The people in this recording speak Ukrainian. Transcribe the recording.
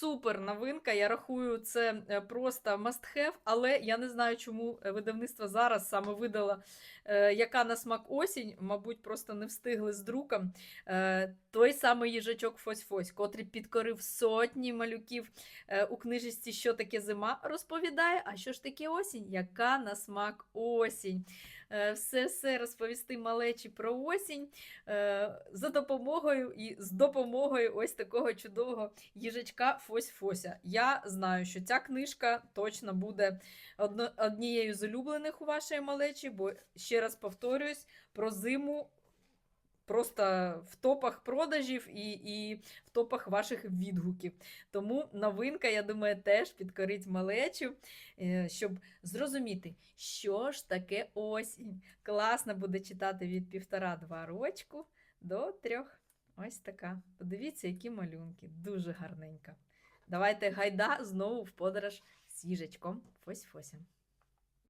супер новинка. Я рахую, це е, просто must have, але я не знаю, чому е, видавництво зараз саме видало, е, яка на смак осінь, мабуть, просто не встигли з друком. Той самий їжачок Фось-Фось, котрий підкорив сотні малюків у книжечці Що таке зима, розповідає, а що ж таке осінь? Яка на смак осінь? Е, Все-все розповісти малечі про осінь е, за допомогою і з допомогою ось такого чудового їжачка Фось-Фося. Я знаю, що ця книжка точно буде однією з улюблених у вашої малечі, бо ще раз повторюсь, про зиму просто в топах продажів і, і в топах ваших відгуків. Тому новинка, я думаю, теж підкорить малечу, е, щоб зрозуміти, що ж таке осінь. Класно буде читати від півтора-два рочку до трьох. Ось така. Подивіться, які малюнки. Дуже гарненька. Давайте гайда знову в подорож з їжачком Фось-Фосем.